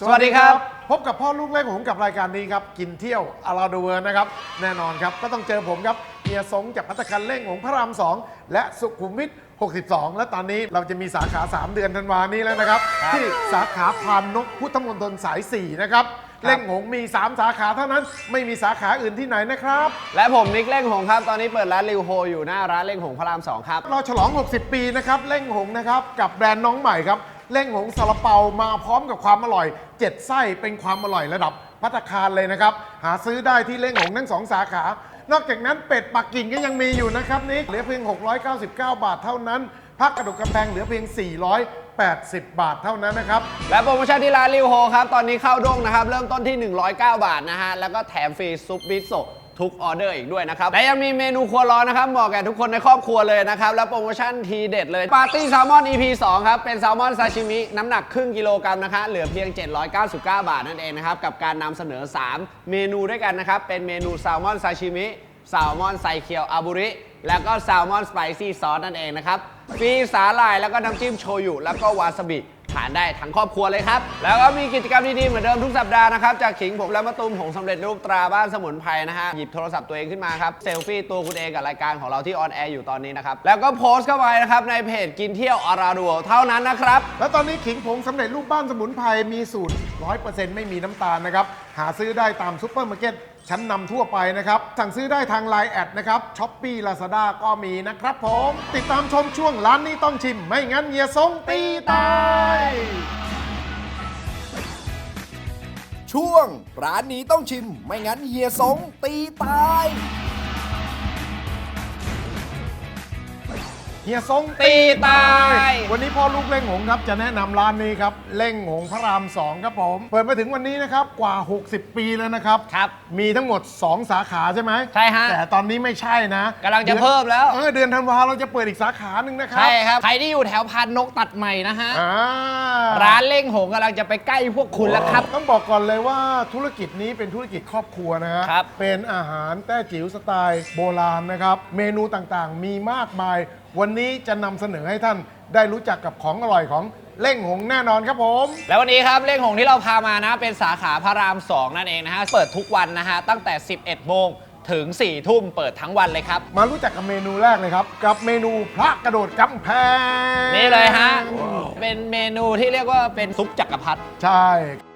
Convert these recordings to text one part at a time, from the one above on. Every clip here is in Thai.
สวัสดีครับ พบกับพ่อลูกเล็กผมกับรายการนี้ครับ กินเที่ยวอาราดูเวอร์นะครับ แน่นอนครับ ก็ต้องเจอผมครับเฮียสงจากพัตตาคันเล่งของพระราม 2 และสุขุมวิท 62 และตอนนี้เราจะมีสาขา 3 เดือนธันวานี้แล้วนะครับครับ ที่สาขาพานนกพุทธมณฑลสาย 4 นะครับ เล่งหงมี 3 สาขาเท่านั้นไม่มีสาขาอื่นที่ไหนนะครับ และผมนิกเล่งหงครับ ตอนนี้เปิดร้านริวโฮอยู่หน้าร้านเล่งหงพระรามสองครับเราฉลอง 60 ปีนะครับเล่งหงนะครับกับแบรนด์น้องใหม่ครับ เล่งหงซาลาเปามาพร้อมกับความอร่อย7ไส้เป็นความอร่อยระดับพัตตาคารเลยนะครับ หาซื้อได้ที่เล่งหงทั้งสองสาขา นอกจากนั้นเป็ดปักกิ่งก็ยังมีอยู่นะครับนี่เหลือเพียง 699 บาทเท่านั้นพักกระดูกกำแพงเหลือเพียง 480 บาทเท่านั้นนะครับ และโปรโมชั่นที่ร้านริวโฮครับ ตอนนี้เข้าด้งนะครับ เริ่มต้นที่ 109 บาทนะฮะ แล้วก็แถมฟรีซุปบิโซะ ทุกออเดอร์อีกด้วยนะครับ และยังมีเมนูครัวร้อนนะครับเหมาะแก่ทุกคนในครอบครัวเลยนะครับ และโปรโมชั่นทีเด็ดเลยปาร์ตี้แซลมอน EP 2 ครับ เป็นแซลมอนซาชิมิน้ำหนักครึ่งกิโลกรัมนะคะเหลือเพียง 799 บาทนั่นเองนะครับ กับการนำเสนอ 3 เมนูด้วยกันนะครับ เป็นเมนูแซลมอนซาชิมิแซลมอนไซเคียวอาบุริแล้วก็แซลมอนสไปซี่ซอสนั่นเองนะครับฟรีสาหร่ายแล้วก็น้ำจิ้มโชยุแล้วก็วาซาบิ ทานได้ทั้งครอบครัวเลยครับ แล้วก็มีกิจกรรมดีๆเหมือนเดิมทุกสัปดาห์นะครับ จากขิงผมและมะตูมผงสำเร็จรูปตราบ้านสมุนไพรนะฮะ หยิบโทรศัพท์ตัวเองขึ้นมาครับ เซลฟี่ตัวคุณเองกับรายการของเราที่ออนแอร์อยู่ตอนนี้นะครับ แล้วก็โพสต์เข้าไปนะครับในเพจกินเที่ยวอาราดัวเท่านั้นนะครับ แล้วตอนนี้ขิงผงสำเร็จรูปบ้านสมุนไพรมีสูตร 100%ไม่มีน้ำตาลนะครับ หาซื้อได้ตามซุปเปอร์มาร์เก็ต ชั้นนำทั่วไปนะครับ สั่งซื้อได้ทาง Line แอดนะครับช้อปปี้ลาซาด้าก็มีนะครับผม ติดตามชมช่วงร้านนี้ต้องชิม ไม่งั้นเฮียซงตีตาย ช่วง ร้านนี้ต้องชิม ไม่งั้นเฮียสงตีตาย เฮียซงตีตาย วันนี้พ่อลูกเล่งหงครับจะแนะนำร้านนี้ครับเล่งหงพระราม2ครับผมเปิดมาถึงวันนี้นะครับกว่า 60 ปีแล้วนะครับครับมีทั้งหมด 2 สาขาใช่ไหมใช่ฮะแต่ตอนนี้ไม่ใช่นะกำลังจะเพิ่มแล้ว เออเดือนธันวาเราจะเปิดอีกสาขาหนึ่งนะครับใช่ครับ ใครที่อยู่แถวพานนกตัดใหม่นะฮะ อ่า ร้านเล่งหงกำลังจะไปใกล้พวกคุณแล้วครับ ต้องบอกก่อนเลยว่าธุรกิจนี้เป็นธุรกิจครอบครัวนะฮะครับเป็นอาหารแต้จิ๋วสไตล์โบราณนะครับ เมนูต่างๆ มีมากมาย วันนี้จะนำเสนอให้ท่านได้รู้จักกับของอร่อยของเล่งหงแน่นอนครับผม แล้ววันนี้ครับเลขหงที่เราพามานะเป็นสาขาพระราม 2 นั่นเองนะฮะ เปิดทุกวันนะฮะ ตั้งแต่ 11 โมงถึง 4 ทุ่มเปิดทั้งวันเลยครับ มารู้จักกับเมนูแรกเลยครับ กับเมนูพระกระโดดกำแพงนี่เลยฮะ เป็นเมนูที่เรียกว่าเป็นซุปจักรพรรดิ ใช่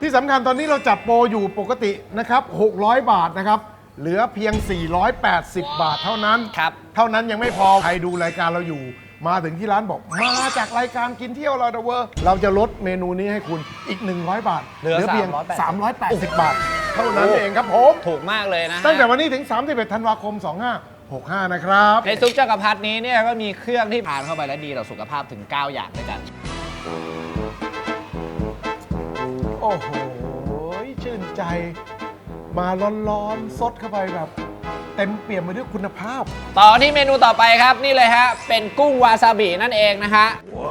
ที่สำคัญตอนนี้เราจัดโปรอยู่ปกตินะครับ 600 บาทนะครับ เหลือเพียง 480 บาทเท่านั้น ครับ เท่านั้นยังไม่พอ ใครดูรายการเราอยู่ มาถึงที่ร้านบอกมาจากรายการกินเที่ยวเราเดเวอร์เราจะลดเมนูนี้ให้คุณอีก 100 บาทเหลือเพียง380 380 บาท เท่านั้นเองครับผม ถูกมากเลยนะฮะ ตั้งแต่วันนี้ถึง 31 ธันวาคม 2565 นะครับ ในซุปจักรพรรดินี้เนี่ยก็มีเครื่องที่ทานเข้าไปแล้วดีต่อสุขภาพถึง 9 อย่างด้วยกัน โอ้โห ชื่นใจ มาร้อนๆซดเข้าไปแบบ เต็มเปี่ยมไปด้วยคุณภาพ ต่อที่เมนูต่อไปครับนี่เลยฮะเป็นกุ้งวาซาบินั่นเองนะฮะ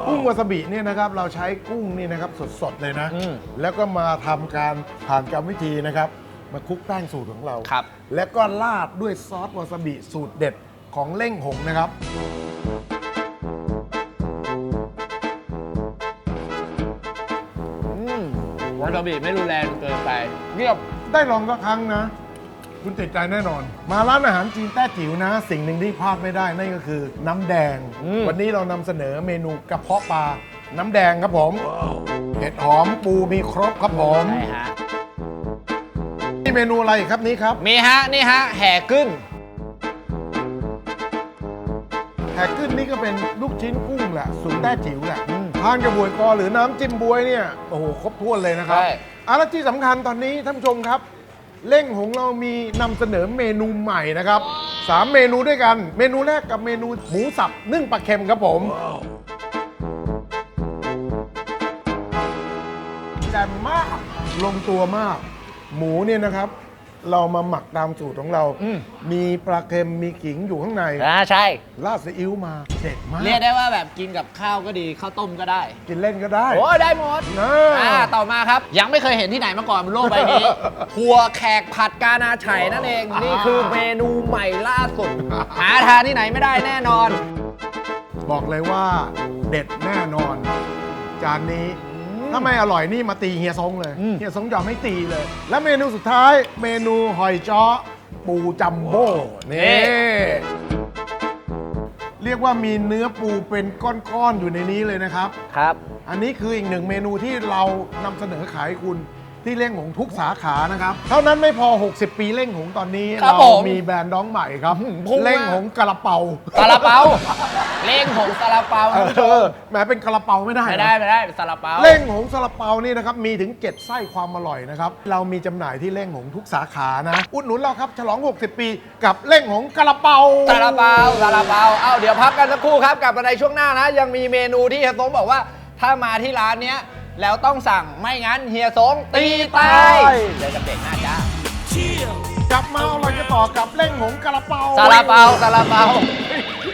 กุ้งวาซาบิเนี่ยนะครับเราใช้กุ้งนี่นะครับสดๆเลยนะ อืมแล้วก็มาทำการผ่านกรรมวิธีนะครับ มาคลุกแป้งสูตรของเรา ครับ แล้วก็ราดด้วยซอสวาซาบิสูตรเด็ดของเล่งหงนะครับ อืมวาซาบิไม่รุนแรงเกินไปเรียบ ได้ลองสักครั้งนะ คุณติดใจแน่นอน มาร้านอาหารจีนแต้จิ๋วนะ สิ่งหนึ่งที่พลาดไม่ได้นั่นก็คือ น้ำแดงอืมวันนี้เรานำเสนอเมนูกระเพาะปลาน้ำแดงครับผมเห็ดหอมปูมีครบครับผมใช่ฮะนี่เมนูอะไรอีกครับนี้ครับ มีฮะนี่ฮะแห่กึ้งแฮกขึ้นนี่ก็เป็นลูกชิ้นกุ้งแหละสูตรแต้จิ๋วแหละทานกับบวยกอหรือน้ำจิ้มบวยเนี่ยโอ้โหครบถ้วนเลยนะครับใช่ อะแล้วที่สำคัญตอนนี้ท่านผู้ชมครับ เล่งหงเรามีนำเสนอเมนูใหม่นะครับสามเมนูด้วยกัน เมนูแรกกับเมนูหมูสับนึ่งปลาเค็มครับผมแจ่มมากลงตัวมาก หมูเนี่ยนะครับ เรามาหมักตามสูตรของเรา อืม มีปลาเค็มมีขิงอยู่ข้างในอ่าใช่ราดซีอิ๊วมาเด็ดมากเรียกได้ว่าแบบกินกับข้าวก็ดีข้าวต้มก็ได้ กินเล่นก็ได้ โอ้ได้หมดนะ อ่าต่อมาครับ ยังไม่เคยเห็นที่ไหนมาก่อนบนโลกใบนี้หัวแขกผัดกานาไฉนั่นเอง นี่คือเมนูใหม่ล่าสุด หาทานที่ไหนไม่ได้แน่นอน บอกเลยว่าเด็ดแน่นอน จานนี้อืม ถ้าไม่อร่อยนี่มาตีเฮียซงเลยอืมเฮียซงยอมไม่ตีเลย และเมนูสุดท้าย เมนูหอยจ้อปูจัมโบ้นี่เรียกว่ามีเนื้อปูเป็นก้อนๆอยู่ในนี้เลยนะครับ ครับ อันนี้คืออีกหนึ่งเมนูที่เรานำเสนอขายให้คุณ ที่เล่งหงทุกสาขานะครับ เท่านั้นไม่พอ 60 ปีเล่งหงตอนนี้ ครับเราผมมีแบรนด์น้องใหม่ครับ พุ่งมาก เล่งหงกระเป๋าซาลาเปาเล่งหงซาลาเปาเออแหมเป็นกระเป๋าไม่ได้ไม่นะได้ไม่ได้ซาลาเปา เล่งหงซาลาเปานี่นะครับ มีถึง 7 ไส้ความอร่อยนะครับ เรามีจำหน่ายที่เล่งหงทุกสาขานะ อุดหนุนเราครับ ฉลอง 60 ปีกับเล่งหงกระเป๋าซาลาเปาซาลาเปาเอ้าเดี๋ยวพักกันสักครู่ครับกลับมาในช่วงหน้านะ ยังมีเมนูที่เฮียสงบอกว่า ถ้ามาที่ร้านเนี้ย แล้วต้องสั่งไม่งั้นเฮียสงตีตายเจอกันเด็กหน้าจ้ากลับมาเอาอะไรกันต่อกับเล่งหงกระเป๋าซาลาเปาซาลาเปา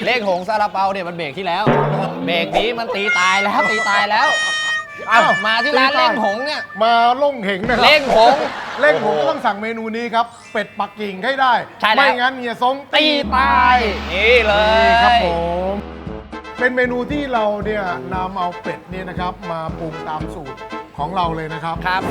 เลขหงซาลาเปาเนี่ยมันเบรกที่แล้ว เบรกนี้มันตีตายแล้วตีตายแล้วเอ้ามาที่ร้านเล่งหงเนี่ยมาล่งเหงนะครัเล่งหงเล่งหงก็ต้องสั่งเมนูนี้ครับ เป็ดปักกิ่งให้ได้ใช่แล้วไม่งั้นเฮียซงตีตายนี่เลยนี่ครับผม เป็นเมนูที่เราเนี่ยนำเอาเป็ดเนี่ยนะครับ มาปรุงตามสูตรของเราเลยนะครับ ครับ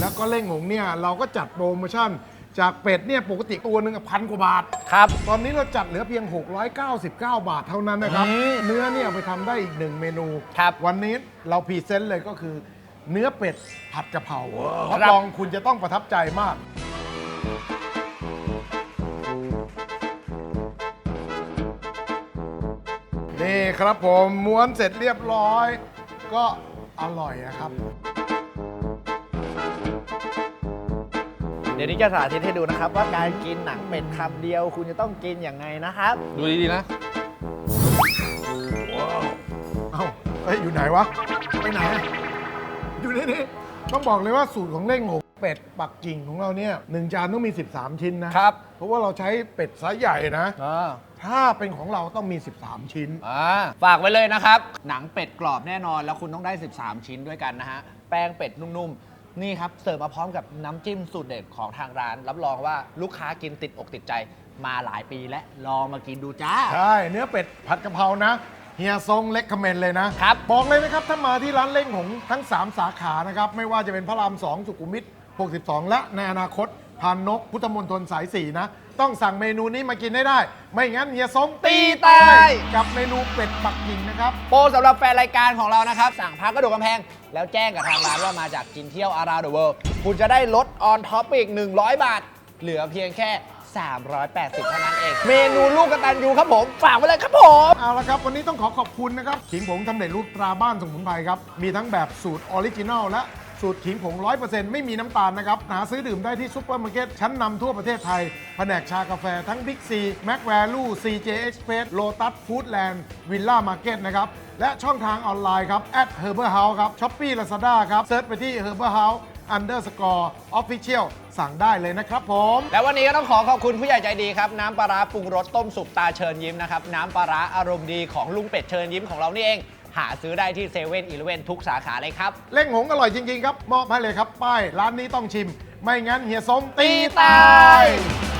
แล้วก็เล่งหงเนี่ยเราก็จัดโปรโมชั่น จากเป็ดเนี่ยปกติตัวหนึ่งพันกว่าบาท ครับ ตอนนี้เราจัดเหลือเพียง 699 บาทเท่านั้นนะครับ อืมเนื้อเนี่ยเอาไปทำได้อีกหนึ่งเมนู ครับ วันนี้เราพรีเซนต์เลยก็คือ เนื้อเป็ดผัดกะเพรารับครับรองคุณจะต้องประทับใจมาก นี่ครับผมม้วนเสร็จเรียบร้อย ก็อร่อยนะครับ เดี๋ยวนี้จะสาธิตให้ดูนะครับ ว่าการกินหนังเป็ดคำเดียว คุณจะต้องกินอย่างไงนะครับ ดูดีๆนะ เอ้าเอ้ยอยู่ไหนวะ ไปไหนอะอยู่ นี่นี่ต้องบอกเลยว่าสูตรของเล่งหงเป็ดปักกิ่งของเราเนี่ยหนึ่งจานต้องมี 13 ชิ้นนะ ครับเพราะว่าเราใช้เป็ดไซส์ใหญ่นะ อ่าถ้าเป็นของเราต้องมี 13 ชิ้น อ่าฝากไว้เลยนะครับ หนังเป็ดกรอบแน่นอนแล้วคุณต้องได้ 13 ชิ้นด้วยกันนะฮะ แป้งเป็ดนุ่มๆ นี่ครับ เสิร์ฟมาพร้อมกับน้ำจิ้มสูตรเด็ดของทางร้าน รับรองว่าลูกค้ากินติดอกติดใจมาหลายปีและลองมากินดูจ้า ใช่ เนื้อเป็ดผัดกะเพรานะ เฮียทรงเล็กคอมเมนต์เลยนะครับ บอกเลยนะครับถ้ามาที่ร้านเล่งหงทั้ง 3 สาขานะครับ ไม่ว่าจะเป็นพระราม 2 สุขุมวิท62 และในอนาคตพานนกพุทธมณฑลสาย4นะ ต้องสั่งเมนูนี้มากินให้ได้ ไม่งั้นเฮียทรงตีตาย กับเมนูเป็ดปักกิ่งนะครับ โปรสำหรับแฟนรายการของเรานะครับ สั่งพักกระดูกกำแพง แล้วแจ้งกับทางร้านว่ามาจากกินเที่ยว around the world คุณจะได้ลด on top อีก 100 บาท เหลือเพียงแค่ 380 เท่านั้นเอง เมนูลูกกระตันยูครับผม ฝากไว้เลยครับผม เอาละครับ วันนี้ต้องขอขอบคุณนะครับขิงผงทำเร็จรูปตราบ้านสมุนไพรครับ มีทั้งแบบสูตรออริจินัลและสูตรขิงผง 100%ไม่มีน้ำตาลนะครับ หาซื้อดื่มได้ที่ซุปเปอร์มาร์เก็ต ชั้นนำทั่วประเทศไทย แผนกชากาแฟทั้ง Big C Mac Value CJ Express Lotus Foodland Villa Market นะครับ และช่องทางออนไลน์ครับ at Herbal House ครับ Shopee Lazada ครับเซิร์ชไปที่ Herbal House underscore official สั่งได้เลยนะครับผม แล้ววันนี้ก็ต้องขอขอบคุณผู้ใหญ่ใจดีครับ น้ำปลาร้าปรุงรสต้มสุกตาเชิญยิ้มนะครับ น้ำปลาร้าอารมณ์ดีของลุงเป็ดเชิญยิ้มของเรานี่เอง หาซื้อได้ที่เซเว่นอีเลเวนทุกสาขาเลยครับ เล่งหงอร่อยจริง ๆ ครับมอบให้เลยครับ ป้าย ร้านนี้ต้องชิม ไม่งั้นเฮียสมตีตีตาตายย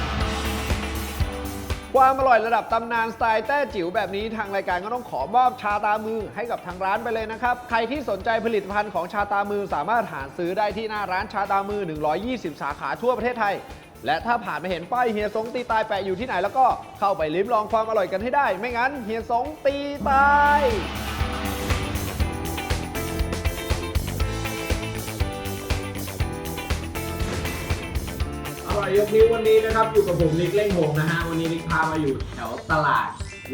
ความอร่อยระดับตำนานสไตล์แต้จิ๋วแบบนี้ทางรายการก็ต้องขอมอบชาตามือให้กับทางร้านไปเลยนะครับ ใครที่สนใจผลิตภัณฑ์ของชาตามือสามารถหาซื้อได้ที่หน้าร้านชาตามือ 120 สาขาทั่วประเทศไทย และถ้าผ่านไปเห็นป้ายเฮียสงตีตายแปะอยู่ที่ไหนแล้วก็เข้าไปลิ้มลองความอร่อยกันให้ได้ ไม่งั้นเฮียสงตีตาย อยยกนิ้ววันนี้นะครับ อยู่กับผมนิกเล่งหงนะฮะวันนี้นิกพามาอยู่แถวตลาด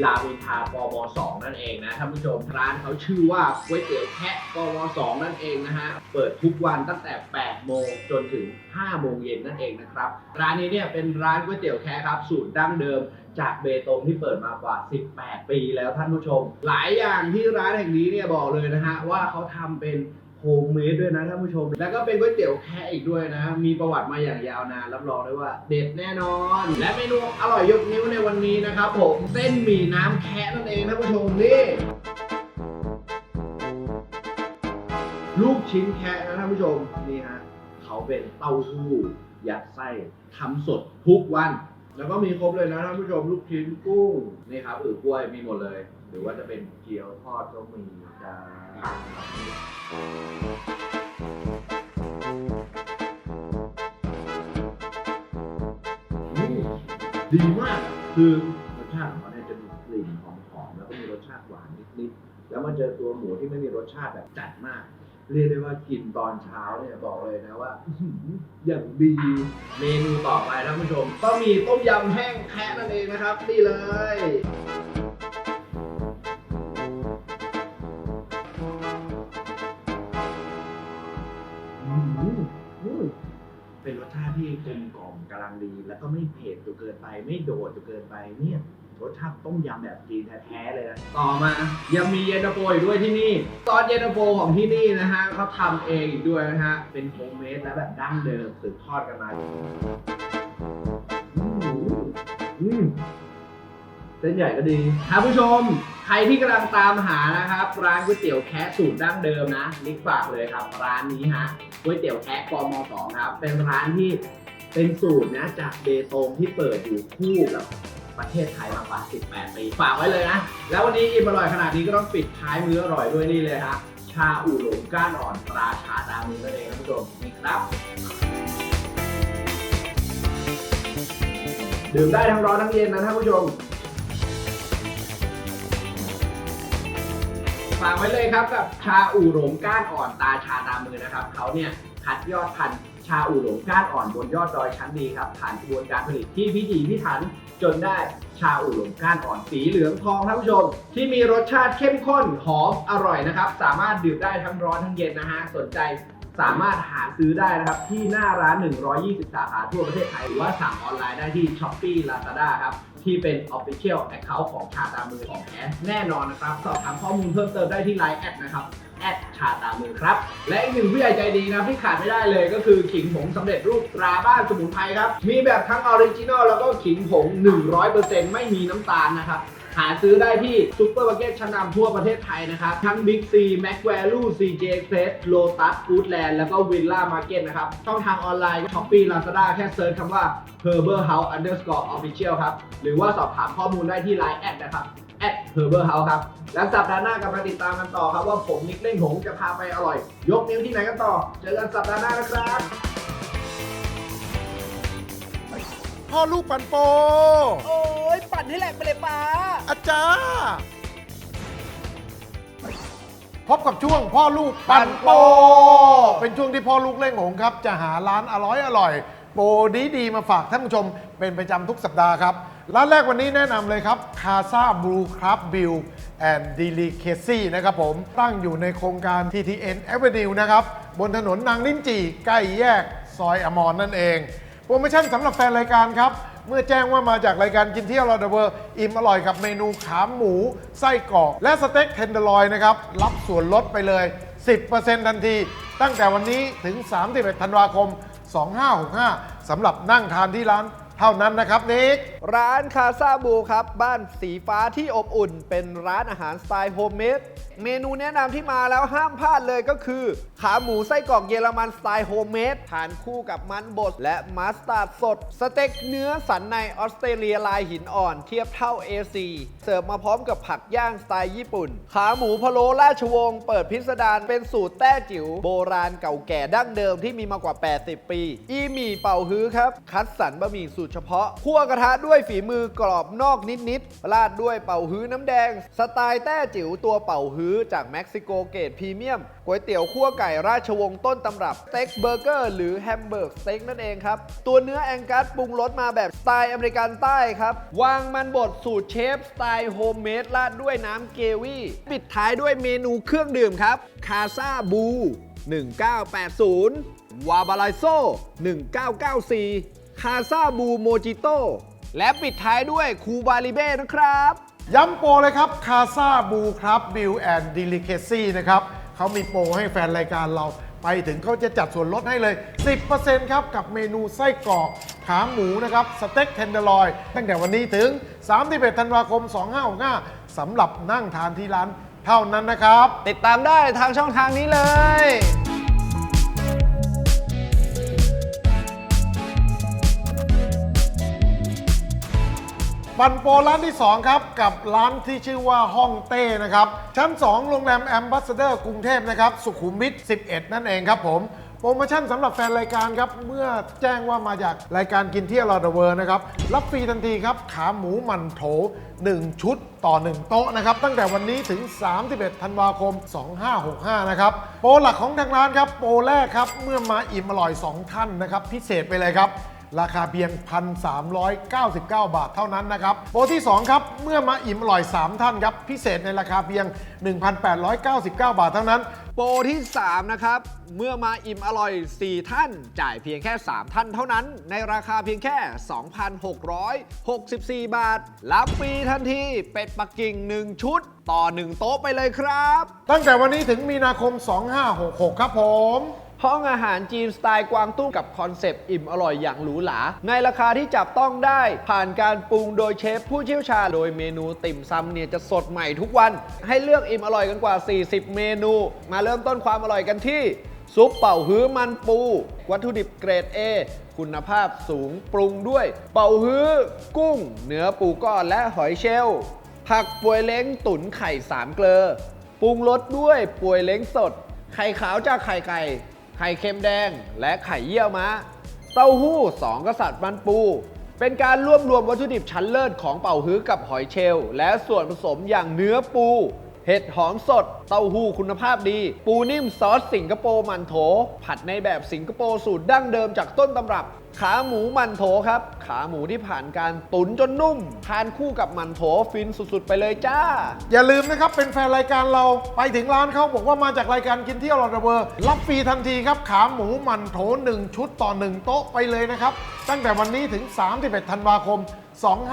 รามอินทรากม2นั่นเองนะท่านผู้ชมร้านเขาชื่อว่าก๋วยเตี๋ยวแคะกม2นั่นเองนะฮะเปิดทุกวันตั้งแต่ 8 โมงจนถึง 5 โมงเย็นนั่นเองนะครับ ร้านนี้เนี่ยเป็นร้านก๋วยเตี๋ยวแคะครับสูตรดั้งเดิมจากเบตงที่เปิดมากว่า 18 ปีแล้วท่านผู้ชม หลายอย่างที่ร้านแห่งนี้เนี่ยบอกเลยนะฮะว่าเขาทำเป็น โฮมเมดด้วยนะท่านผู้ชม แล้วก็เป็นก๋วยเตี๋ยวแค่อีกด้วยนะ มีประวัติมาอย่างยาวนานรับรองได้ว่า เด็ดแน่นอน และเมนูอร่อยยกนิ้วในวันนี้นะครับผมเส้นหมี่น้ำแคะนั่นเองท่านผู้ชมนี่ลูกชิ้นแคะนะท่านผู้ชมนี่ฮะเขาเป็นเต้าหู้ยัดไส้ทำสดทุกวัน แล้วก็มีครบเลยนะท่านผู้ชมลูกชิ้นกุ้งนี่ครับอือกล้วยมีหมดเลย หรือว่าจะเป็นเกี๊ยวทอดก็มีจ้าดีมาก คือรสชาติของเขาเนี่ยจะมีกลิ่นหอมๆแล้วก็มีรสชาติหวานนิดๆ แล้วมาเจอตัวหมูที่ไม่มีรสชาติแบบจัดมาก เรียกได้ว่ากินตอนเช้าเนี่ยบอกเลยนะว่าอื้อหืออย่างดี เมนูต่อไปท่านผู้ชม ก็มีต้มยำแห้งแคะนั่นเองนะครับ นี่เลย เป็นรสชาติที่กลมกล่อมกำลังดี แล้วก็ไม่เผ็ดจนเกินไป ไม่โดดจนเกินไปเนี่ยรสชาติต้มยำแบบจีนแท้ๆเลยนะต่อมา ยังมีเย็นตาโฟอีกด้วยที่นี่ซอสเย็นตาโฟของที่นี่นะฮะเขาทำเองอีกด้วยนะฮะเป็นโฮมเมดและแบบดั้งเดิมสืบทอดกันมาอืมอืม เส้นใหญ่ก็ดีท่านผู้ชม ใครที่กำลังตามหานะครับ ร้านก๋วยเตี๋ยวแคะสูตรดั้งเดิมนะนิกฝากเลยครับ ร้านนี้ฮะก๋วยเตี๋ยวแคะกมสองครับ เป็นร้านที่เป็นสูตรนะจากเบตงที่เปิดอยู่คู่กับประเทศไทยมากว่า 18 ปี ฝากไว้เลยนะ แล้ววันนี้อิ่มอร่อยขนาดนี้ก็ต้องปิดท้ายมื้ออร่อยด้วยนี่เลยฮะชาอู่หลงก้านอ่อนตราชาดามือนั่นเองท่านผู้ชมนี่ครับดื่มได้ทั้งร้อนทั้งเย็นนะท่านผู้ชม ฝากไว้เลยครับกับชาอู่หลงก้านอ่อนตาชาตามือนะครับเขาเนี่ยคัดยอดพันธุ์ชาอู่หลงก้านอ่อนบนยอดดอยชั้นดีครับผ่านกระบวนการผลิตที่พิถีพิถันจนได้ชาอู่หลงก้านอ่อนสีเหลืองทองท่านผู้ชม ที่มีรสชาติเข้มข้นหอมอร่อยนะครับ สามารถดื่มได้ทั้งร้อนทั้งเย็นนะฮะสนใจสามารถหาซื้อได้นะครับ ที่หน้าร้าน 120 สาขาทั่วประเทศไทย หรือว่าสั่งออนไลน์ได้ที่ Shopee Lazada ครับ ที่เป็น Official Account ของชาตามือของแท้แน่นอนนะครับ สอบถามข้อมูลเพิ่มเติมได้ที่ไลน์แอดนะครับแอดชาตามือครับ และอีกหนึ่งผู้ใหญ่ใจดีนะที่ขาดไม่ได้เลยก็คือขิงผงสำเร็จรูปตราบ้านสมุนไพรครับ มีแบบทั้งออริจินอลแล้วก็ขิงผง 100%ไม่มีน้ำตาลนะครับ หาซื้อได้ที่ซุปเปอร์มาร์เก็ตชั้นนำทั่วประเทศไทยนะครับ ทั้ง Big C Mac Value CJ Express Lotus Foodland แล้วก็ Villa Market นะครับ ช่องทางออนไลน์ Shopee Lazada แค่เซิร์ชคำว่า Herbal House underscore official ครับ หรือว่าสอบถามข้อมูลได้ที่ Line แอดนะครับ at Herbal House ครับ แล้วสัปดาห์หน้ากลับมาติดตามกันต่อครับ ว่าผมนิกเล่งหงจะพาไปอร่อย ยกนิ้วที่ไหนกันต่อ เจอกันสัปดาห์หน้านะครับพ่อลูกปันโปันให้แหลกไปเลยป้า อาจารย์พบกับช่วงพ่อลูกปันโป เป็นช่วงที่พ่อลูกเล่งหงครับ จะหาร้านอร่อยอร่อยโปรดีดีๆมาฝากท่านผู้ชมเป็นประจำทุกสัปดาห์ครับ ร้านแรกวันนี้แนะนำเลยครับคาซาบลูครับบิลแอนด์ดิลิเคซี่นะครับผม ตั้งอยู่ในโครงการ TTN Avenue นะครับ บนถนนนางลิ้นจี่ใกล้แยกซอยอมรนั่นเอง โปรโมชั่นสำหรับแฟนรายการครับ เมื่อแจ้งว่ามาจากรายการกินเที่ยวเราเดเวอร์อิ่มอร่อยกับเมนูขาหมู ไส้กรอก และสเต็กเทนเดอร์ลอยนะครับ รับส่วนลดไปเลย 10%ทันที ตั้งแต่วันนี้ถึง 31 ธันวาคม 2565สำหรับนั่งทานที่ร้านเท่านั้นนะครับนิกร้านคาซาบูครับ บ้านสีฟ้าที่อบอุ่น เป็นร้านอาหารสไตล์โฮมเมด เมนูแนะนำที่มาแล้วห้ามพลาดเลยก็คือ ขาหมูไส้กรอกเยอรมันสไตล์โฮมเมดทานคู่กับมันบดและมัสตาร์ดสด สเต็กเนื้อสันในออสเตรเลียลายหินอ่อน เทียบเท่า AC เสิร์ฟมาพร้อมกับผักย่างสไตล์ญี่ปุ่น ขาหมูพะโล้ราชวงศ์เปิดพิสดารเป็นสูตรแต้จิ๋วโบราณเก่าแก่ดั้งเดิมที่มีมากว่า 80 ปี อีหมี่เป่าฮื้อครับ คัดสรรบะหมี่สูตรเฉพาะคั่วกระทะด้วยฝีมือกรอบนอกนิดๆราดด้วยเป่าฮื้อน้ำแดง สไตล์แต้จิ๋วตัวเป่าฮื้อจากเม็กซิโกเกรดพรีเมียมก๋วยเตี๋ยวคั่วไก่ราชวงศ์ต้นตำรับสเต็กเบอร์เกอร์หรือแฮมเบอร์กสเต็กนั่นเองครับ ตัวเนื้อแองกัสปรุงรสมาแบบสไตล์อเมริกันใต้ครับ วางมันบดสูตรเชฟสไตล์โฮมเมดราดด้วยน้ำเกวี่ปิดท้ายด้วยเมนูเครื่องดื่มครับคาซาบู1980 วาบาไลโซ 1994 คาซาบูโมจิโต และปิดท้ายด้วยคูบาลิเบ้นะครับ ย้ำโปรเลยครับคาซาบูครับบิลแอนด์ดิลิเคซี่นะครับเขามีโปรให้แฟนรายการเราไปถึงเขาจะจัดส่วนลดให้เลย 10%ครับ กับเมนูไส้กรอกขาหมูนะครับ สเต็กเทนเดอร์ลอย ตั้งแต่วันนี้ถึง 31 ธันวาคม 2565สำหรับนั่งทานที่ร้านเท่านั้นนะครับ ติดตามได้ทางช่องทางนี้เลย ปันโปรร้านที่ 2 ครับ กับร้านที่ชื่อว่าห้องเต้นะครับ ชั้น 2 โรงแรมแอมบ s สเดอร์กรุงเทพนะครับ สุขุมวิท 11 นั่นเองครับผม โปรโมชั่นสำหรับแฟนรายการครับ เมื่อแจ้งว่ามาจากรายการกินเที่ยวรอดเวอร์นะครับ รับฟรีทันทีครับ ขาหมูหมันโถ 1 ชุดต่อ 1 โต๊ะนะครับ ตั้งแต่วันนี้ถึง 31 ธันวาคม 2565 นะครับ โปรหลักของทางร้านครับ โปรแรกครับ เมื่อมาอิ่มอร่อย 2 ท่านนะครับ พิเศษไปเลยครับ ราคาเพียง 1,399 บาทเท่านั้นนะครับ โปรที่ 2 ครับ เมื่อมาอิ่มอร่อย 3 ท่านครับ พิเศษในราคาเพียง 1,899 บาทเท่านั้น โปรที่ 3 นะครับ เมื่อมาอิ่มอร่อย 4 ท่าน จ่ายเพียงแค่ 3 ท่านเท่านั้น ในราคาเพียงแค่ 2,664 บาท รับฟรีทันที เป็ดปักกิ่ง 1 ชุด ต่อ 1 โต๊ะไปเลยครับ ตั้งแต่วันนี้ถึงมีนาคม 2566 ครับผม ห้องอาหารจีนสไตล์กวางตุ้งกับคอนเซปต์อิ่มอร่อยอย่างหรูหราในราคาที่จับต้องได้ ผ่านการปรุงโดยเชฟผู้เชี่ยวชาญโดยเมนูติ่มซำเนี่ยจะสดใหม่ทุกวัน ให้เลือกอิ่มอร่อยกันกว่า 40 เมนู มาเริ่มต้นความอร่อยกันที่ซุปเป่าฮื้อมันปู วัตถุดิบเกรด A คุณภาพสูงปรุงด้วย เป่าฮื้อ กุ้ง เนื้อปูก้อนและหอยเชลล์ผักปวยเล้งตุ๋นไข่สามเกลอปรุงรสด้วยปวยเล้งสด ไข่ขาวจากไข่ไก่ ข่เค็มแดง และไข่เยี่ยวม้า เต้าหู้สองกษัตริย์มันปู เป็นการรวบรวมวัตถุดิบชั้นเลิศของเป่าฮื้อกับหอยเชลล์และส่วนผสมอย่างเนื้อปู เห็ดหอมสด เต้าหู้คุณภาพดี ปูนิ่มซอสสิงคโปร์มันโถ ผัดในแบบสิงคโปร์สูตรดั้งเดิมจากต้นตำรับ ขาหมูมันโถครับ ขาหมูที่ผ่านการตุ๋นจนนุ่ม ทานคู่กับมันโถฟินสุดๆ ไปเลยจ้า อย่าลืมนะครับ เป็นแฟนรายการเราไปถึงร้านเขาบอกว่ามาจากรายการกินเที่ยวรอดเวอร์รับฟรีทันทีครับ ขาหมูหมันโถ1ชุดต่อ 1 โต๊ะไปเลยนะครับ ตั้งแต่วันนี้ถึง 31 ธันวาคม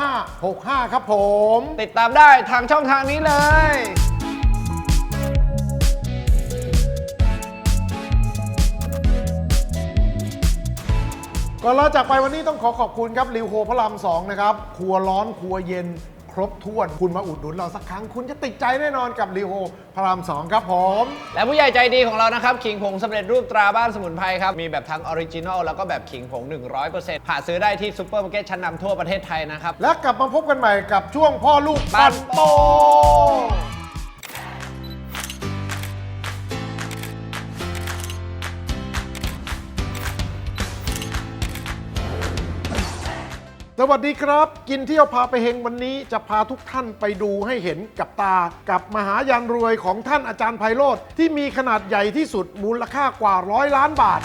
2565 ครับผม ติดตามได้ทางช่องทางนี้เลย ก่อนลาจากไปวันนี้ต้องขอขอบคุณครับริวโฮพระรามสองนะครับ ครัวร้อนครัวเย็นครบถ้วน คุณมาอุดหนุนเราสักครั้ง คุณจะติดใจแน่นอนกับริวโฮพระรามสองครับผม และผู้ใหญ่ใจดีของเรานะครับ ขิงผงสำเร็จรูปตราบ้านสมุนไพรครับ มีแบบทั้งออริจินอลแล้วก็แบบขิงผง 100%หาซื้อได้ที่ซูเปอร์มาร์เก็ตชั้นนำทั่วประเทศไทยนะครับ และกลับมาพบกันใหม่กับช่วงพ่อลูกปัปันนโป สวัสดีครับ กินเที่ยวพาไปเฮงวันนี้จะพาทุกท่านไปดูให้เห็นกับตา กับมหายันรวยของท่านอาจารย์ไพโรธที่มีขนาดใหญ่ที่สุดมูลค่ากว่าร้อยล้านบาท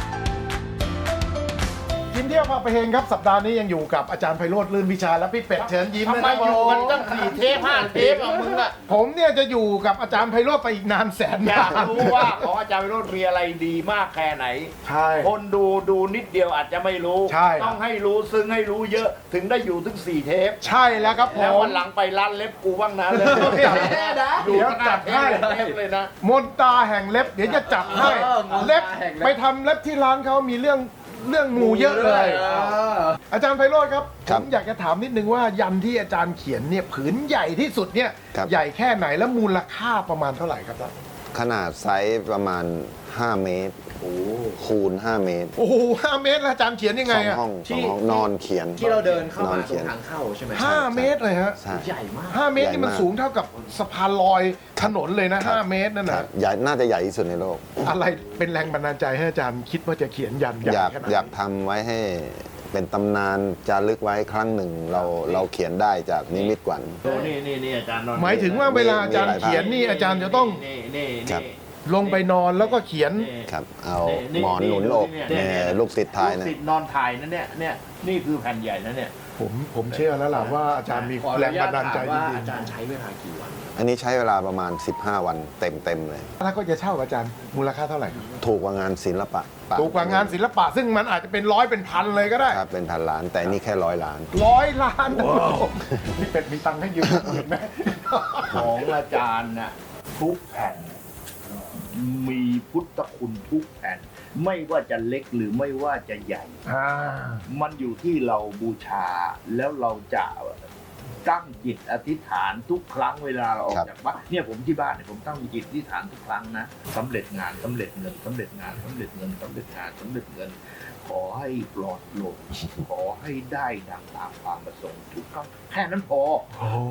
กินเที่ยวพาไปเฮงครับสัปดาห์นี้ยังอยู่กับอาจารย์ไพโรธลื่นวิชาและพี่เป็ดเชิญยิ้มทำนะไมครับอยู่กันตั้งสี่เทปห้าเทปอะมึงอะผมเนี่ยจะอยู่กับอาจารย์ไพโรธไปอีกนานแสนอยากนานรู้ว่าของอาจารย์วิโรจน์มีอะไรดีมากแค่ไหน ใช่ คนดูดูนิดเดียวอาจจะไม่รู้ ใช่ ต้องให้รู้ซึ้งให้รู้เยอะถึงได้อยู่ถึงสี่เทป ใช่แล้วครับผแล้วมวันหลังไปร้านเล็บกูบ้างนะเลยเดี๋ยวจัดให้เทปเลยนะ มนตาแห่งเล็บเดี๋ยวจะจัดให้เล็บไปทำเล็บที่ร้านเขามีเรื่อง เรื่องงูเยอะเลยอาจารย์ไพโรธครับผครับมอยากจะถามนิดนึงว่ายันที่อาจารย์เขียนเนี่ยผืนใหญ่ที่สุดเนี่ยครับ ใหญ่แค่ไหนแล้วมูลค่าประมาณเท่าไหร่ครับอาจารย์ขนาดไซส์ประมาณ 5 เมตรคูณ 5 เมตรโอ้โหห้าเมตรแล้วอาจารย์เขียนยังไงสองอะห้องสองห้องนอนเขียนที่เราเดินเข้านอมานตรเขียงน ทางเข้าใช่ไหมห้าเมตรเลยฮะใช่ ใหญ่มาก ห้าเมตรนี่มันใหญ่มาก สูงเท่ากับสะพานลอยถนนเลยนะห้าเมตรนั่นครันะบใหญ่น่าจะใหญ่ที่สุดในโลก อะไรเป็นแรงบันดาลใจให้อาจารย์คิดว่าจะเขียนยันใหญ่อยากขนาดอยากนี้ทำไว้ให้เป็นตำนานจารึกไว้ครั้งหนึ่งเราเราเขียนได้จากนิมิตกวัน โอ้นี่นี่นี่อาจารย์นอนหมายถึงว่าเวลาอาจารย์มีหลายภาพเขียนนี่อาจารย์จะต้อง นี่นี่ครับนี่ ลงไปนอนแล้วก็เขียนนี่ครับ เอานี่หมอนหนุนอกนี่เนี่ยลูกศิษย์ทายลูนะกศิษย์นอนถ่ายนะเนี่ยเนี่ยนี่คือแผ่นใหญ่นะเนี่ยผมผมเชื่อแล้วล่ะว่าอาจารย์มีขออแรนุงญาบัตนดาลใจถามจว่าริงอาจารย์ใช้เวลากี่วัน อันนี้ใช้เวลาประมาณ 15 วันเต็มเต็มๆเลย ๆถ้าก็จะเช่ากับอาจารย์มูลค่าเท่าไหร่ครับถูกกว่างานศิลปะปะถูกกว่างานศิลปะซึ่งมันอาจจะเป็นร้อยเป็นพันเลยก็ได้ครับเป็นพันล้าน แต่นี่แค่ร้อยล้าน ร้อยล้านนี่เป็ดมีตังค์ให้ยืมเห็นไหม ของอาจารย์น่ะทุกแผ่น มีพุทธคุณทุกแผ่น ไม่ว่าจะเล็กหรือไม่ว่าจะใหญ่ อ่า มันอยู่ที่เราบูชาแล้วเราจะตั้งจิตอธิษฐานทุกครั้งเวลาเราออกครับจากบ้านเนี่ยผมที่บ้านเนี่ยผมตั้งจิตอธิษฐานทุกครั้งนะสำเร็จงานสำเร็จเงินสำเร็จงานสำเร็จเงินสำเร็จงานสำเร็จเงิน ขอให้ปลอดโปร่งขอให้ได้ดังตามความประสงค์ทุกครั้งแค่นั้นพอ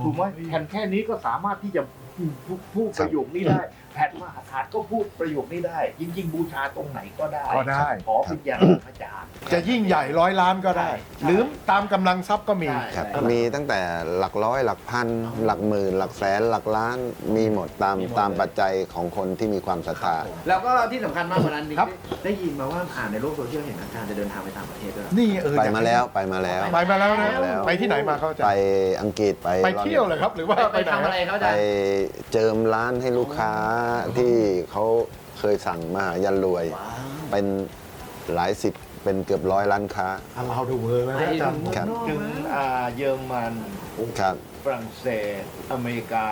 ถูกไหมแผ่นแค่นี้ก็สามารถที่จะพูดพูดประโยคนี้ได้แผ่นมหาธาตุก็พูดประโยคนี้ได้จริงๆบูชาตรงไหนก็ได้ก็ได้ ขอเป็นอย่างพระอาจารย์ จะยิ่งใหญ่ร้อยล้านก็ได้ใช่ใช่หรือตามกำลังทรัพย์ก็มีใช่ครับมีตั้งแต่หลักร้อยหลักพัน หลักหมื่น หลักแสนหลักล้านมีหมดตามตามปัจจัยของคนที่มีความศรัทธา แล้วก็ที่สำคัญมากกว่านั้นนิกครับ ได้ยินมาว่าอ่านในโลกโซเชียลเห็นอาจารย์จะเดินทางไปต่างประเทศด้วยเหรอ นี่เออไปอยกมาแล้วไปมาแล้ว ไปมาแล้วนะไปแล้ว ไปที่ไหนมาเขาอาจะไปอังกฤษไปไปเที่ยวเลยครับ หรือว่าไปไปไหนทำอะไรฮะเขาอาไปจารย์เจิมร้านให้ลูกค้าที่เขาเคยสั่งมาหายันรวย เป็นหลายสิบเป็นเกือบร้อยร้านค้าอะเราดูเวอร์แล้วนะอาจารย์ครับ ถึงอ่าเยอรมันครับ ฝรั่งเศส อเมริกา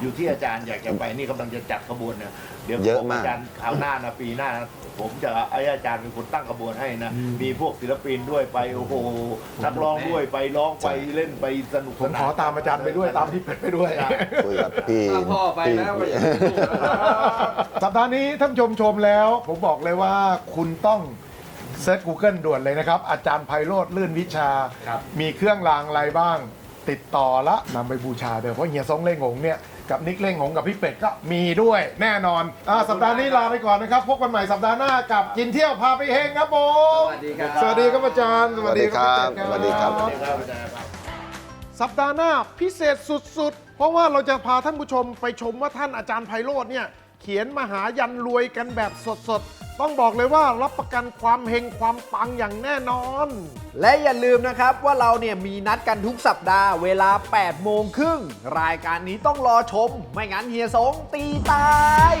อยู่ที่อาจารย์อยากจะไปนี่กำลังจะจัดขบวนเนี่ย เดี๋ยวเยอะผมมากอาจารย์คราวหน้านะปีหน้านะผมจะให้อาจารย์เป็นคนตั้งขบวนให้นะ มีพวกศิลปินด้วยไปโอ้โหนักร้องด้วยไปร้องไปเล่นไปสนุกผมสนนขอตามอาจารย์ไปด้วยตามที่เป็ดไปด้วยคุยกับพี่ถ้าพ่อไปแล้วก็พี่อย่าไปยุ่งนะ สัปดาห์นี้ท่านผู้ชมชมแล้ว ผมบอกเลยว่าคุณต้องเซิร์ช Google ด่วนเลยนะครับ อาจารย์ไพโรธลื่นวิชามีเครื่องรางอะไรบ้าง ติดต่อละนำไปบูชาเดี๋ยวเพราะเฮียซงเล่งหงเนี่ย กับนิกเล่งหงกับพี่เป็ดก็มีด้วยแน่นอนอาสัปดาห์นี้ลาไปก่อนนะครับ พบกันใหม่สัปดาห์หน้ากับกินเที่ยวพาไปเฮงครับผมสวัสดีครับ สวัสดีครับอาจารย์สวัสดีครับพี่เป็สวัสดีครับครับอาจารย์ครับ สัปดาห์หน้าพิเศษสุดๆ เพราะว่าเราจะพาท่านผู้ชมไปชมว่าท่านอาจารย์ไพโรธเนี่ยเขียนมหายันรวยกันแบบสดๆ ต้องบอกเลยว่ารับประกันความเฮงความปังอย่างแน่นอน และอย่าลืมนะครับว่าเราเนี่ยมีนัดกันทุกสัปดาห์เวลา 8 โมงครึ่ง รายการนี้ต้องรอชม ไม่งั้นเฮียสงตีตาย